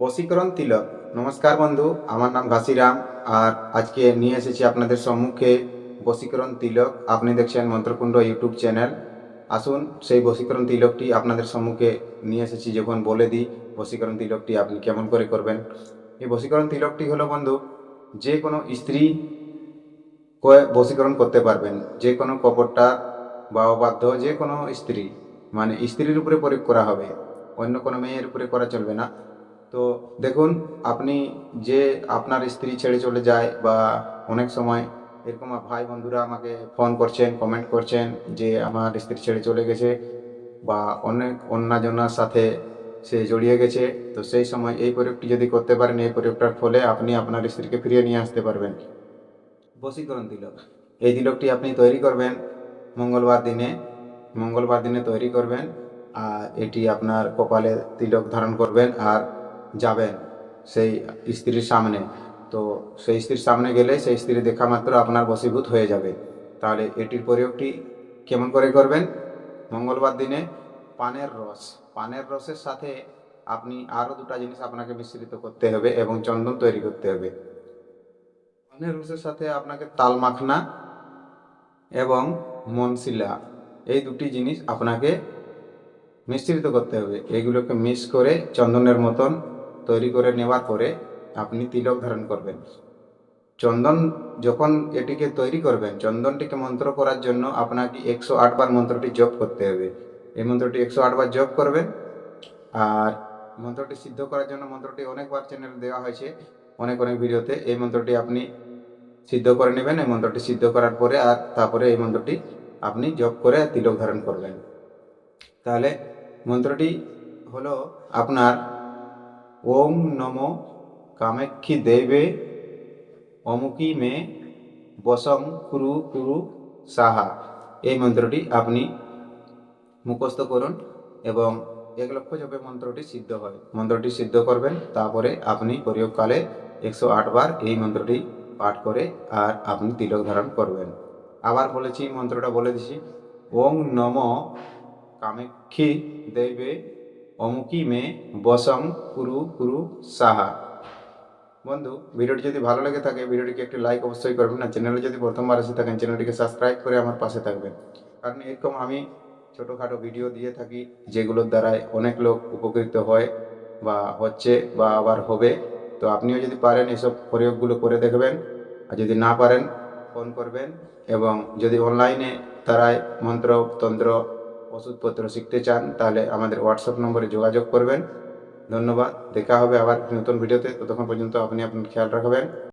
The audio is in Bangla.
বশীকরণ তিলক। নমস্কার বন্ধু, আমার নাম ঘাসিরাম আর আজকে নিয়ে এসেছি আপনাদের সম্মুখে বশীকরণ তিলক। আপনি দেখছেন মন্ত্রকুণ্ড ইউটিউব চ্যানেল। আসুন, সেই বশীকরণ তিলকটি আপনাদের সম্মুখে নিয়ে এসেছি। যখন বলে দিই বশীকরণ তিলকটি, আপনি কেমন করে করবেন? এই বশীকরণ তিলকটি হলো বন্ধু, যে কোনো স্ত্রী বশীকরণ করতে পারবেন। যে কোনো কপটটা বা অবাধ্য যে কোনো স্ত্রী মানে স্ত্রীর উপরে প্রয়োগ করা হবে। অন্য কোনো মেয়ের উপরে করা চলবে না। তো দেখুন, আপনি যে আপনার স্ত্রী ছেড়ে চলে যায় বা অনেক সময় এরকম ভাই বন্ধুরা আমাকে ফোন করছেন কমেন্ট করছেন যে আমার স্ত্রী ছেড়ে চলে গেছে বা অনেক অন্যজনার সাথে সে জড়িয়ে গেছে, তো সেই সময় এই প্রয়োগটি যদি করতে পারেন, এই প্রয়োগটার ফলে আপনি আপনার স্ত্রীকে ফিরিয়ে নিয়ে আসতে পারবেন। বশীকরণ তিলক। এই তিলকটি আপনি তৈরি করবেন মঙ্গলবার দিনে মঙ্গলবার দিনে তৈরি করবেন আর এটি আপনার কপালে তিলক ধারণ করবেন আর যাবেন সেই স্ত্রীর সামনে। তো সেই স্ত্রীর সামনে গেলে সেই স্ত্রী দেখা মাত্র আপনার বশীভূত হয়ে যাবে। তাহলে এটির প্রয়োগটি কেমন করে করবেন? মঙ্গলবার দিনে পানের রস। পানের রসের সাথে আপনি আরও দুটো জিনিস আপনাকে মিশ্রিত করতে হবে এবং চন্দন তৈরি করতে হবে। পানের রসের সাথে আপনাকে তাল মাখনা এবং মনশিলা এই দুটি জিনিস আপনাকে মিশ্রিত করতে হবে। এগুলোকে মিক্স করে চন্দনের মতন তৈরি করে নেওয়ার পরে আপনি তিলক ধারণ করবেন। চন্দন যখন এটিকে তৈরি করবেন, চন্দনটিকে মন্ত্র করার জন্য আপনাকে একশো আটবার মন্ত্রটি জপ করতে হবে। এই মন্ত্রটি একশো আটবার জপ করবেন আর মন্ত্রটি সিদ্ধ করার জন্য মন্ত্রটি অনেকবার চ্যানেলে দেওয়া হয়েছে, অনেক অনেক ভিডিওতে এই মন্ত্রটি আপনি সিদ্ধ করে নেবেন। এই মন্ত্রটি সিদ্ধ করার পরে আর তারপরে এই মন্ত্রটি আপনি জপ করে তিলক ধারণ করবেন। তাহলে মন্ত্রটি হলো আপনার ওম নম কামাক্ষী দেবে অমুকি মে বসম কুরু কুরু সাহা। এই মন্ত্রটি আপনি মুখস্থ করুন এবং এক লক্ষ জপে মন্ত্রটি সিদ্ধ হয়। মন্ত্রটি সিদ্ধ করবেন, তারপরে আপনি প্রয়োগকালে একশো আট বার এই মন্ত্রটি পাঠ করে আর আপনি তিলক ধারণ করবেন। আবার বলেছি, মন্ত্রটা বলে দিছি। ওং নম কামাক্ষী দেবে অমুকি মে বসম কুরু কুরু সাহা। বন্ধু, ভিডিওটি যদি ভালো লেগে থাকে, ভিডিওটিকে একটি লাইক অবশ্যই করবেন না চ্যানেলে যদি প্রথমবার এসে থাকেন চ্যানেলটিকে সাবস্ক্রাইব করে আমার পাশে থাকবেন। কারণ এরকম আমি ছোটোখাটো ভিডিও দিয়ে থাকি, যেগুলোর দ্বারাই অনেক লোক উপকৃত হয় বা হচ্ছে বা আবার হবে। তো আপনিও যদি পারেন এসব প্রয়োগগুলো করে দেখবেন। আর যদি না পারেন ফোন করবেন এবং যদি অনলাইনে তারাই মন্ত্র, তন্ত্র ওষুধপত্র শিখতে চান, তাহলে আমাদের হোয়াটসঅ্যাপ নম্বরে যোগাযোগ করবেন। ধন্যবাদ, দেখা হবে আবার নতুন ভিডিওতে। ততক্ষণ পর্যন্ত আপনি আপনার খেয়াল রাখবেন।